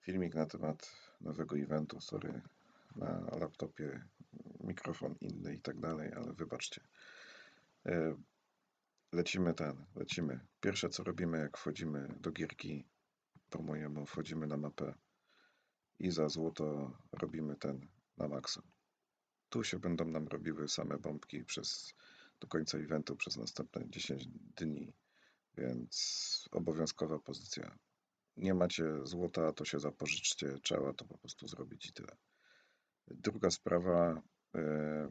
filmik na temat nowego eventu, sorry, na laptopie, mikrofon inny i tak dalej, ale wybaczcie. E, lecimy ten, lecimy. Pierwsze co robimy, jak wchodzimy do gierki, po mojemu wchodzimy na mapę i za złoto robimy ten na maksa. Tu się będą nam robiły same bombki przez, do końca eventu przez następne 10 dni, więc obowiązkowa pozycja nie macie złota, to się zapożyczcie, trzeba to po prostu zrobić i tyle. Druga sprawa e,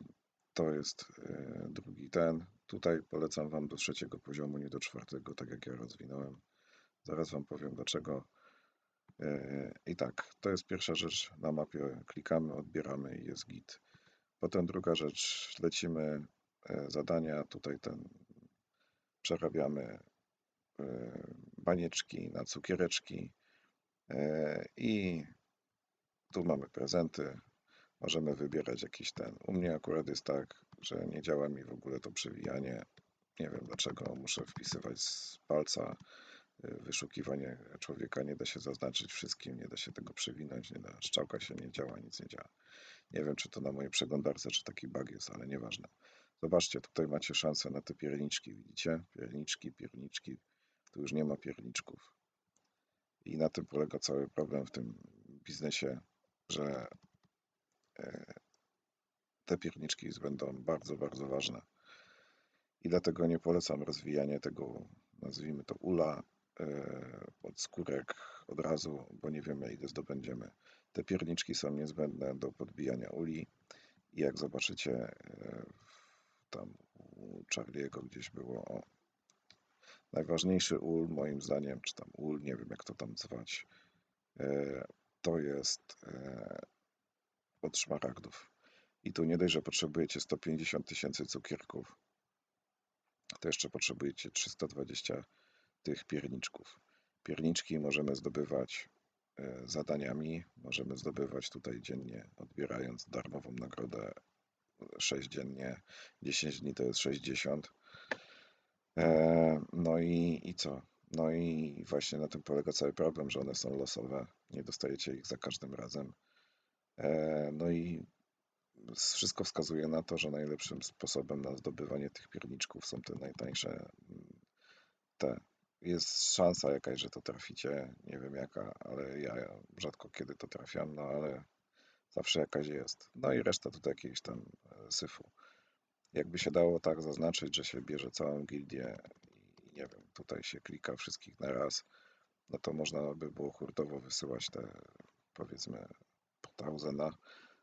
to jest e, drugi ten. Tutaj polecam Wam do trzeciego poziomu, nie do czwartego, tak jak ja rozwinąłem. Zaraz Wam powiem dlaczego. E, I tak, to jest pierwsza rzecz na mapie. Klikamy, odbieramy i jest git. Potem druga rzecz, lecimy zadania. Tutaj ten przerabiamy banieczki na cukiereczki e, i tu mamy prezenty. Możemy wybierać jakiś ten. U mnie akurat jest tak, że nie działa mi w ogóle to przewijanie. Nie wiem dlaczego muszę wpisywać z palca. E, wyszukiwanie człowieka nie da się zaznaczyć wszystkim, nie da się tego przewinąć, nie da, się nie działa, nic nie działa. Nie wiem, czy to na mojej przeglądarce, czy taki bug jest, ale nieważne. Zobaczcie, tutaj macie szansę na te pierniczki, widzicie? Pierniczki, pierniczki, tu już nie ma pierniczków. I na tym polega cały problem w tym biznesie, że e, te pierniczki będą bardzo, bardzo ważne. I dlatego nie polecam rozwijania tego, nazwijmy to ula, e, od skórek od razu, bo nie wiemy ile zdobędziemy. Te pierniczki są niezbędne do podbijania uli i jak zobaczycie e, tam u Charlie'ego gdzieś było o, Najważniejszy ul, moim zdaniem, czy tam ul, nie wiem jak to tam zwać, e, to jest e, od szmaragdów. I tu nie dość, że potrzebujecie 150 tysięcy cukierków, to jeszcze potrzebujecie 320 tych pierniczków. Pierniczki możemy zdobywać e, zadaniami, możemy zdobywać tutaj dziennie, odbierając darmową nagrodę 6 dziennie, 10 dni to jest 60. E, no i, i co? No i właśnie na tym polega cały problem, że one są losowe, nie dostajecie ich za każdym razem. E, no i wszystko wskazuje na to, że najlepszym sposobem na zdobywanie tych pierniczków są te najtańsze mm, te. Jest szansa jakaś, że to traficie, nie wiem jaka, ale ja rzadko kiedy to trafiam, no ale zawsze jakaś jest. No i reszta tutaj jakiejś tam e, syfu. Jakby się dało tak zaznaczyć, że się bierze całą gildię i nie wiem, tutaj się klika wszystkich na raz, no to można by było hurtowo wysyłać te powiedzmy po tausenda,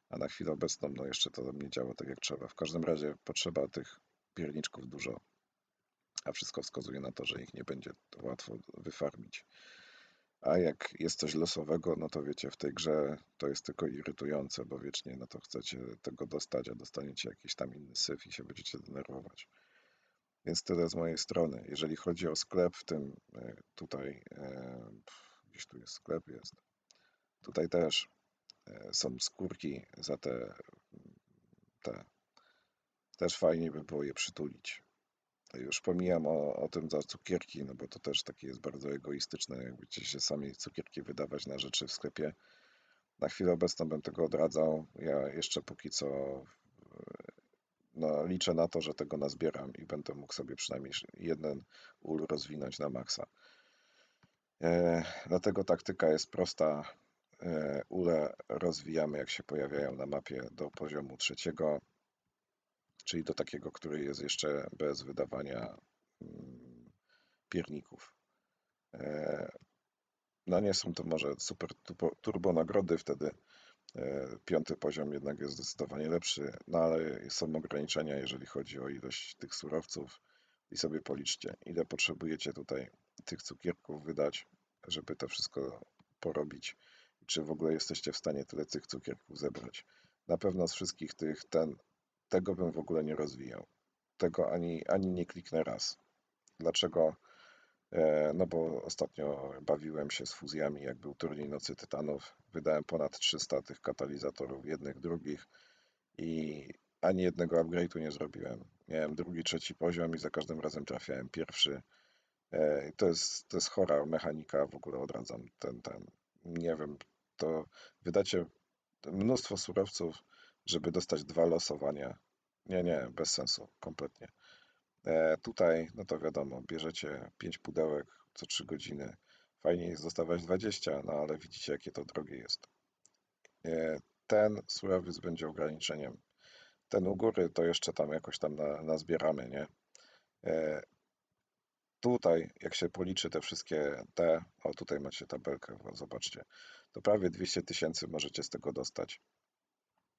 a na chwilę obecną no jeszcze to nie działa tak jak trzeba. W każdym razie potrzeba tych pierniczków dużo, a wszystko wskazuje na to, że ich nie będzie łatwo wyfarmić. A jak jest coś losowego, no to wiecie, w tej grze to jest tylko irytujące, bo wiecznie no to chcecie tego dostać, a dostaniecie jakiś tam inny syf i się będziecie denerwować. Więc tyle z mojej strony. Jeżeli chodzi o sklep, w tym e, tutaj, e, gdzieś tu jest sklep, jest. Tutaj też e, są skórki za te, te. Też fajnie by było je przytulić. Już pomijam o, o tym za cukierki, no bo to też takie jest bardzo egoistyczne, jakbyście się sami cukierki wydawać na rzeczy w sklepie. Na chwilę obecną bym tego odradzał. Ja jeszcze póki co no, liczę na to, że tego nazbieram i będę mógł sobie przynajmniej jeden ul rozwinąć na maksa. E, dlatego taktyka jest prosta. E, ule rozwijamy, jak się pojawiają na mapie do poziomu trzeciego czyli do takiego, który jest jeszcze bez wydawania mm, pierników. E, no nie są to może super turbo nagrody, wtedy e, piąty poziom jednak jest zdecydowanie lepszy, no ale są ograniczenia, jeżeli chodzi o ilość tych surowców i sobie policzcie, ile potrzebujecie tutaj tych cukierków wydać, żeby to wszystko porobić czy w ogóle jesteście w stanie tyle tych cukierków zebrać. Na pewno z wszystkich tych ten tego bym w ogóle nie rozwijał. Tego ani, ani nie kliknę raz. Dlaczego? E, no bo ostatnio bawiłem się z fuzjami, jak był turniej Nocy Tytanów. Wydałem ponad 300 tych katalizatorów, jednych, drugich i ani jednego upgrade'u nie zrobiłem. Miałem drugi, trzeci poziom i za każdym razem trafiałem pierwszy. E, to jest, to jest chora mechanika, w ogóle odradzam ten, ten. Nie wiem, to wydacie mnóstwo surowców, żeby dostać dwa losowania. Nie, nie, bez sensu, kompletnie. E, tutaj, no to wiadomo, bierzecie 5 pudełek co 3 godziny. Fajnie jest dostawać 20, no ale widzicie, jakie to drogie jest. E, ten surowiec będzie ograniczeniem. Ten u góry to jeszcze tam jakoś tam na, nazbieramy, nie? E, tutaj, jak się policzy te wszystkie te, o tutaj macie tabelkę, zobaczcie, to prawie 200 tysięcy możecie z tego dostać.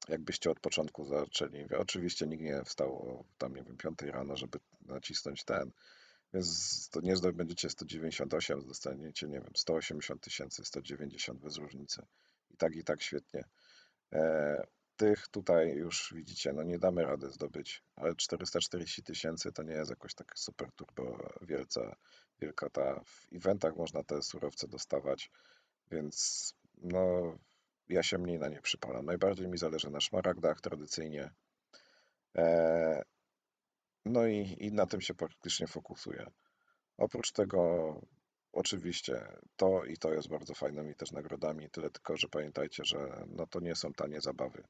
Jakbyście od początku zaczęli. Oczywiście nikt nie wstał o tam, nie wiem, 5 rano, żeby nacisnąć ten, więc to nie zdobędziecie 198, dostaniecie, nie wiem, 180 tysięcy, 190 bez różnicy. I tak, i tak świetnie. E, tych tutaj już widzicie, no nie damy rady zdobyć, ale 440 tysięcy to nie jest jakoś tak super turbo wielca, wielka ta. W eventach można te surowce dostawać, więc no ja się mniej na nie przypalam. Najbardziej mi zależy na szmaragdach tradycyjnie. E, no i, i na tym się praktycznie fokusuję. Oprócz tego oczywiście to i to jest bardzo fajnymi też nagrodami, tyle tylko, że pamiętajcie, że no to nie są tanie zabawy.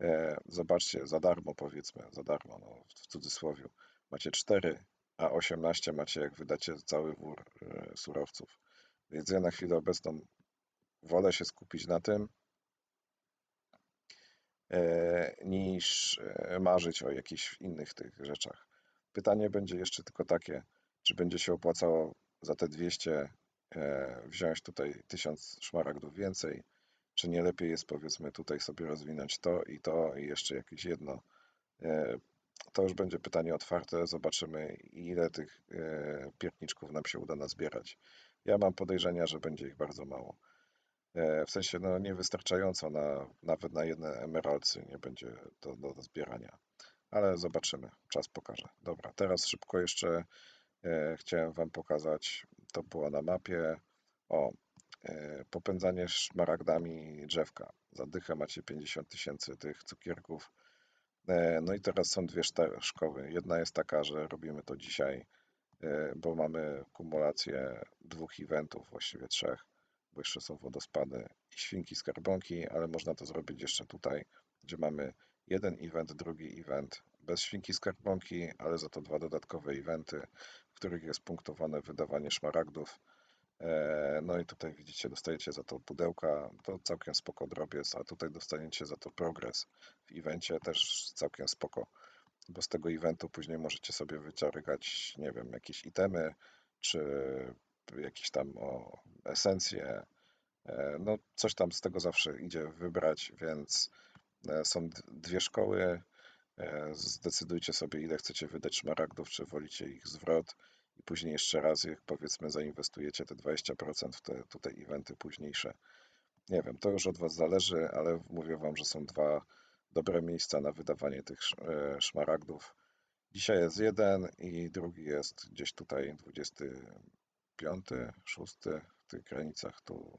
E, zobaczcie, za darmo powiedzmy, za darmo, no, w cudzysłowie. Macie 4, a 18 macie jak wydacie cały wór e, surowców. Więc ja na chwilę obecną wolę się skupić na tym, e, niż marzyć o jakichś innych tych rzeczach. Pytanie będzie jeszcze tylko takie, czy będzie się opłacało za te 200 wziąć tutaj 1000 szmaragdów więcej, czy nie lepiej jest powiedzmy tutaj sobie rozwinąć to i to i jeszcze jakieś jedno. E, to już będzie pytanie otwarte, zobaczymy ile tych e, pierniczków nam się uda nazbierać. Ja mam podejrzenia, że będzie ich bardzo mało. E, w sensie no niewystarczająco na, nawet na jedne emeralcy nie będzie do, do zbierania. Ale zobaczymy, czas pokaże. Dobra, teraz szybko jeszcze chciałem Wam pokazać, to było na mapie. O, E, popędzanie szmaragdami drzewka. Za dychę macie 50 tysięcy tych cukierków. E, no i teraz są dwie szkoły. Jedna jest taka, że robimy to dzisiaj, e, bo mamy kumulację dwóch eventów, właściwie trzech, bo jeszcze są wodospady i świnki skarbonki, ale można to zrobić jeszcze tutaj, gdzie mamy jeden event, drugi event bez świnki skarbonki, ale za to dwa dodatkowe eventy, w których jest punktowane wydawanie szmaragdów. E, no i tutaj widzicie, dostajecie za to pudełka, to całkiem spoko drobiec, a tutaj dostaniecie za to progres w evencie też całkiem spoko, bo z tego eventu później możecie sobie wyciągać, nie wiem, jakieś itemy, czy jakieś tam o, esencje, e, no coś tam z tego zawsze idzie wybrać, więc e, są dwie szkoły, zdecydujcie sobie ile chcecie wydać szmaragdów, czy wolicie ich zwrot, i później jeszcze raz, jak powiedzmy, zainwestujecie te 20% w te tutaj eventy późniejsze. Nie wiem, to już od Was zależy, ale mówię Wam, że są dwa dobre miejsca na wydawanie tych e, szmaragdów. Dzisiaj jest jeden i drugi jest gdzieś tutaj 25, 6 w tych granicach tu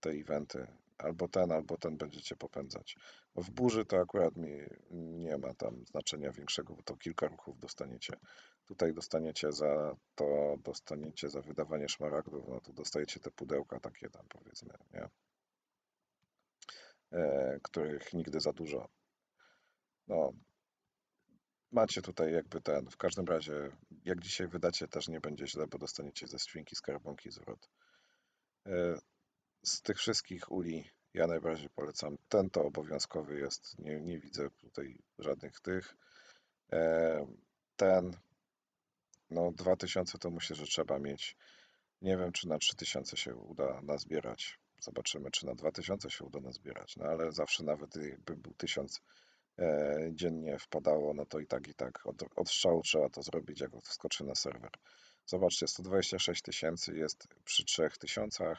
te eventy. Albo ten, albo ten będziecie popędzać. W burzy to akurat mi nie ma tam znaczenia większego, bo to kilka ruchów dostaniecie. Tutaj dostaniecie za to, dostaniecie za wydawanie szmaragdów, no to dostajecie te pudełka takie tam powiedzmy, nie? E, których nigdy za dużo. No, macie tutaj jakby ten, w każdym razie, jak dzisiaj wydacie, też nie będzie źle, bo dostaniecie ze świnki skarbonki zwrot. E, z tych wszystkich uli ja najbardziej polecam ten, to obowiązkowy jest, nie, nie widzę tutaj żadnych tych. E, ten, no 2000 to myślę, że trzeba mieć. Nie wiem, czy na 3000 się uda nazbierać. Zobaczymy, czy na 2000 się uda nazbierać. No ale zawsze nawet jakby był 1000 e, dziennie wpadało, no to i tak, i tak od, od strzału trzeba to zrobić, jak wskoczy na serwer. Zobaczcie, 126 tysięcy jest przy 3000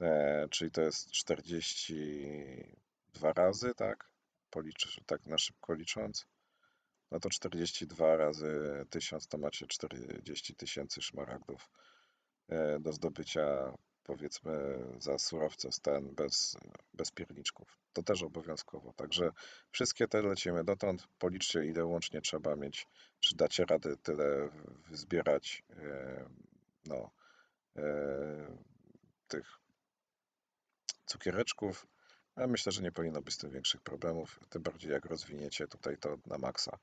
E, czyli to jest 42 razy, tak? Policz, tak na szybko licząc. No to 42 razy 1000 to macie 40 tysięcy szmaragdów e, do zdobycia powiedzmy za surowce ten bez, bez pierniczków. To też obowiązkowo. Także wszystkie te lecimy dotąd. Policzcie ile łącznie trzeba mieć, czy dacie radę tyle zbierać e, no, tych cukiereczków. Ja myślę, że nie powinno być z tym większych problemów, tym bardziej jak rozwiniecie tutaj to na maksa.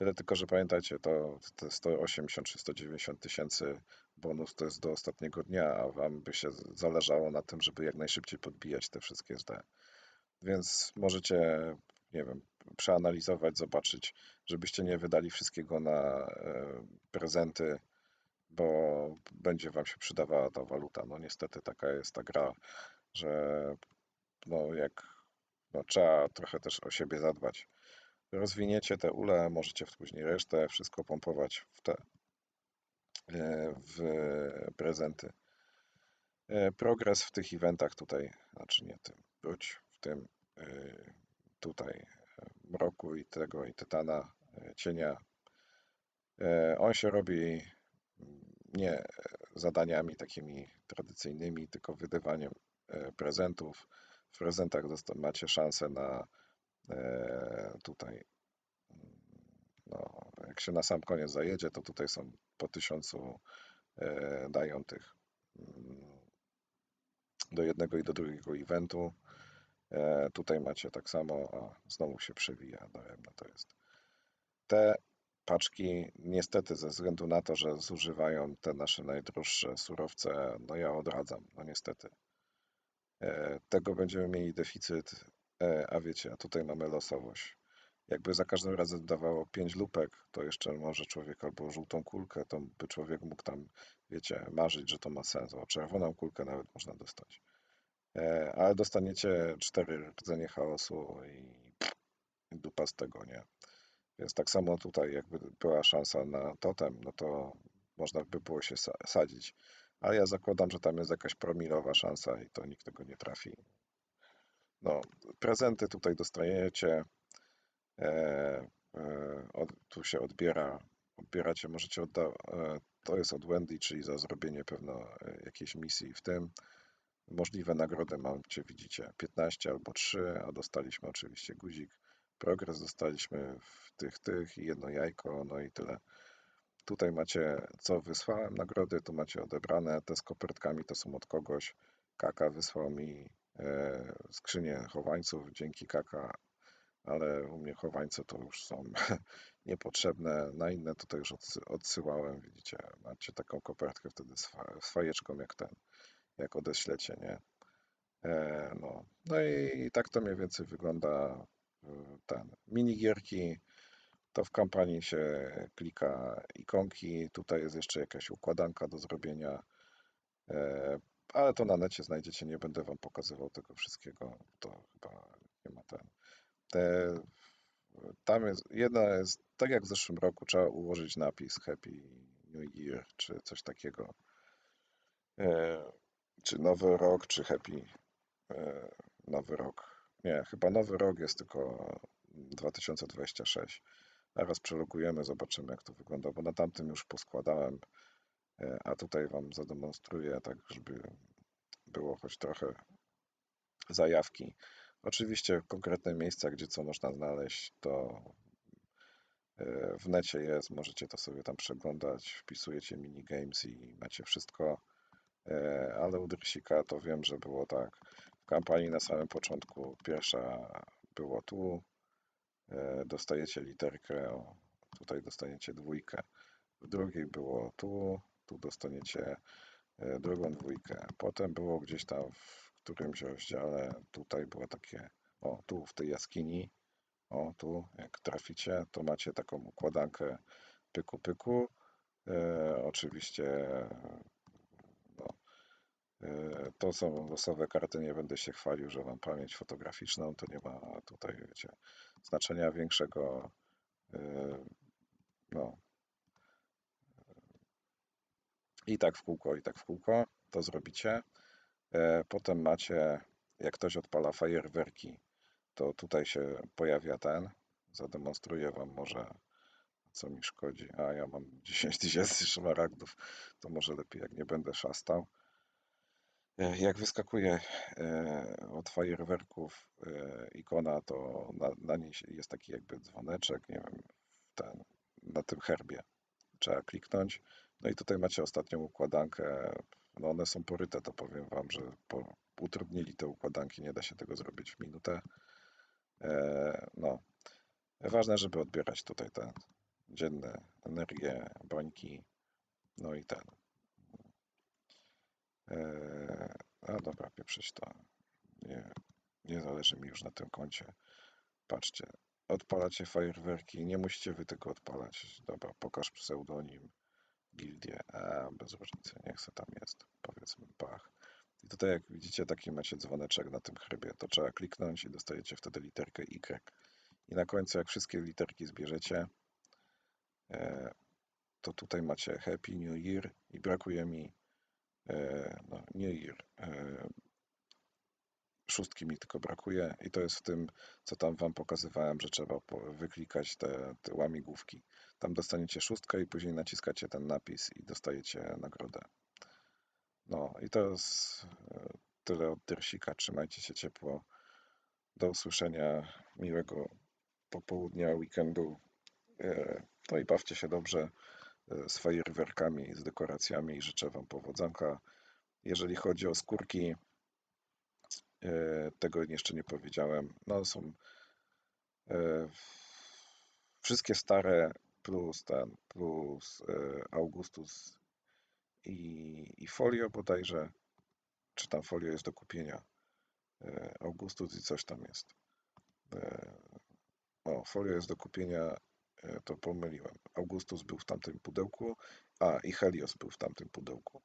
Tyle tylko, że pamiętajcie, to te 180 czy 190 tysięcy bonus to jest do ostatniego dnia, a wam by się zależało na tym, żeby jak najszybciej podbijać te wszystkie SD. Więc możecie, nie wiem, przeanalizować, zobaczyć, żebyście nie wydali wszystkiego na e, prezenty, bo będzie wam się przydawała ta waluta. No niestety taka jest ta gra, że no jak no, trzeba trochę też o siebie zadbać. Rozwiniecie te ule, możecie później resztę wszystko pompować w te e, w prezenty. E, progres w tych eventach tutaj, znaczy nie tym, wróć w tym e, tutaj mroku i tego i tytana, cienia. On się robi nie zadaniami takimi tradycyjnymi, tylko wydawaniem prezentów. W prezentach macie szansę na tutaj no, jak się na sam koniec zajedzie, to tutaj są po tysiącu e, dają tych mm, do jednego i do drugiego eventu. E, tutaj macie tak samo, a znowu się przewija, daremno to jest. Te paczki, niestety ze względu na to, że zużywają te nasze najdroższe surowce, no ja odradzam, no niestety. Tego będziemy mieli deficyt E, a wiecie, tutaj mamy losowość. Jakby za każdym razem dawało 5 lupek, to jeszcze może człowiek albo żółtą kulkę, to by człowiek mógł tam, wiecie, marzyć, że to ma sens. O czerwoną kulkę nawet można dostać. E, ale dostaniecie cztery rdzenie chaosu i dupa z tego, nie? Więc tak samo tutaj, jakby była szansa na totem, no to można by było się sadzić. Ale ja zakładam, że tam jest jakaś promilowa szansa i to nikt tego nie trafi. No, prezenty tutaj dostajecie. E, e, od, tu się odbiera, odbieracie, możecie e, to jest od Wendy, czyli za zrobienie pewno e, jakiejś misji w tym. Możliwe nagrody macie, widzicie, 15 albo 3, a dostaliśmy oczywiście guzik. Progres dostaliśmy w tych, tych i jedno jajko, no i tyle. Tutaj macie, co wysłałem nagrody, tu macie odebrane. Te z kopertkami to są od kogoś. Kaka wysłał mi E, skrzynię chowańców dzięki kaka, ale u mnie chowańce to już są niepotrzebne. Na inne tutaj już odsyłałem, widzicie, macie taką kopertkę wtedy z fajeczką jak ten, jak odeślecie, nie? E, no. no i tak to mniej więcej wygląda e, ten. Minigierki, to w kampanii się klika ikonki, tutaj jest jeszcze jakaś układanka do zrobienia ale to na necie znajdziecie, nie będę wam pokazywał tego wszystkiego, to chyba nie ma ten. Te, tam jest, jedna jest, tak jak w zeszłym roku, trzeba ułożyć napis Happy New Year, czy coś takiego. E, czy Nowy Rok, czy Happy e, Nowy Rok. Nie, chyba Nowy Rok jest tylko 2026. Zaraz przelogujemy, zobaczymy jak to wygląda, bo na tamtym już poskładałem a tutaj Wam zademonstruję, tak żeby było choć trochę zajawki. Oczywiście konkretne miejsca, gdzie co można znaleźć, to e, w necie jest, możecie to sobie tam przeglądać, wpisujecie minigames i macie wszystko, e, ale u Drsika to wiem, że było tak, w kampanii na samym początku pierwsza było tu, dostajecie literkę, tutaj dostaniecie dwójkę, w drugiej było tu, tu dostaniecie e, drugą dwójkę. Potem było gdzieś tam w którymś rozdziale, tutaj było takie, o tu w tej jaskini, o tu jak traficie, to macie taką układankę pyku pyku. E, oczywiście no, e, to są losowe karty, nie będę się chwalił, że mam pamięć fotograficzną, to nie ma tutaj, wiecie, znaczenia większego. E, no, i tak w kółko, i tak w kółko, to zrobicie. E, potem macie, jak ktoś odpala fajerwerki, to tutaj się pojawia ten. Zademonstruję Wam może, co mi szkodzi. A ja mam 10 tysięcy szmaragdów, to może lepiej, jak nie będę szastał. E, jak wyskakuje e, od fajerwerków ikona, to na, na niej jest taki jakby dzwoneczek, nie wiem, ten, na tym herbie. Trzeba kliknąć no i tutaj macie ostatnią układankę. no one są poryte, to powiem wam, że po, utrudnili te układanki, nie da się tego zrobić w minutę. E, no, ważne, żeby odbierać tutaj te dzienne energie, bańki, no i ten. E, a dobra, pieprzyć to. Nie, nie zależy mi już na tym koncie. Patrzcie, odpalacie fajerwerki, nie musicie wy tego odpalać. Dobra, pokaż pseudonim, gildię, bez różnicy, niech se tam jest, powiedzmy, pach. I tutaj jak widzicie taki macie dzwoneczek na tym chybie, to trzeba kliknąć i dostajecie wtedy literkę Y. I na końcu jak wszystkie literki zbierzecie, e, to tutaj macie Happy New Year i brakuje mi e, no, New Year. e, Szóstki mi tylko brakuje i to jest w tym, co tam wam pokazywałem, że trzeba wyklikać te, te łamigłówki. Tam dostaniecie szóstkę i później naciskacie ten napis i dostajecie nagrodę. No i to jest e, tyle od Dyrsika. Trzymajcie się ciepło. Do usłyszenia. Miłego popołudnia, weekendu. E, No i bawcie się dobrze e, z fajerwerkami, z dekoracjami życzę Wam powodzonka. Jeżeli chodzi o skórki, tego jeszcze nie powiedziałem. No są e, wszystkie stare plus ten, plus e, Augustus i, i folio bodajże, czy tam folio jest do kupienia. E, Augustus i coś tam jest. E, O, folio jest do kupienia, e, to pomyliłem. Augustus był w tamtym pudełku, a i Helios był w tamtym pudełku.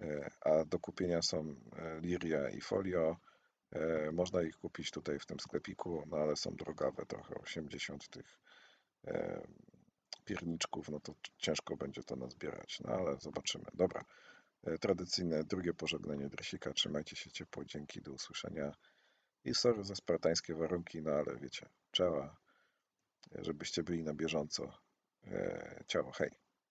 E, A do kupienia są e, Liria i folio. E, Można ich kupić tutaj w tym sklepiku, no ale są drogawe trochę, 80 tych e, pierniczków, no to ciężko będzie to nazbierać, no ale zobaczymy. Dobra, E, tradycyjne drugie pożegnanie Dresika, trzymajcie się ciepło, dzięki, do usłyszenia. I sorry za spartańskie warunki, no ale wiecie, trzeba, żebyście byli na bieżąco. Ciao, hej.